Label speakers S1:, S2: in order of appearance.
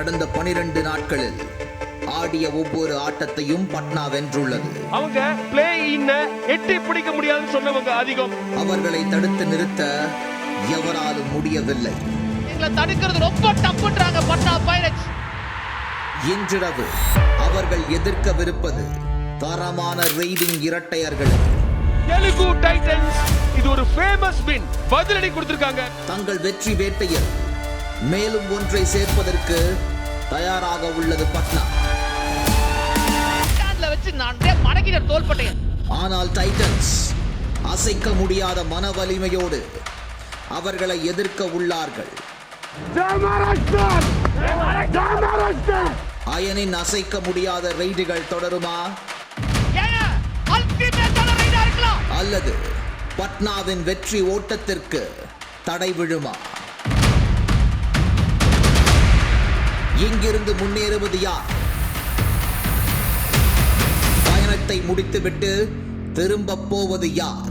S1: கடந்த பனிரெண்டு நாட்களில் ஆடிய ஒவ்வொரு ஆட்டத்தையும் பட்னா வென்றுள்ளது.
S2: அவங்க பிளே இன்ன எட்டி பிடிக்க முடியாதுன்னு சொன்னவங்க அதிகம்.
S1: அவர்களை தடுத்து நிறுத்த எவராலும் முடியவில்லை.
S3: எங்களை தடுக்கிறது ரொம்ப டப்புன்றாங்க பட்னா பைரட்ஸ்
S1: இன்றிரவு அவர்கள் எதிர்க்கவிருப்பது தரமான ரெய்டிங் இரட்டையர்கள்.
S2: தெலுங்கு டைட்டன்ஸ் இது ஒரு ஃபேமஸ் வின் பதிலடி கொடுத்திருக்காங்க.
S1: தங்கள் வெற்றி வேட்டையில் மேலும் ஒன்றை சேர்ப்பதற்கு தயாராக உள்ளது பட்னா.
S3: வச்சு நான் மடக்கிட்ட தோல்பட்டேன்
S1: ஆனால் டைட்டன்ஸ் அசைக்க முடியாத மன வலிமையோடு அவர்களை எதிர்க்க உள்ளார்கள். அயனின் அசைக்க முடியாத ரெய்டுகள் தொடருமா? அல்லது பட்னாவின் வெற்றி ஓட்டத்திற்கு தடை விழுமா? இங்கிருந்து முன்னேறுவது யார்? பயணத்தை முடித்துவிட்டு திரும்பப் போவது யார்?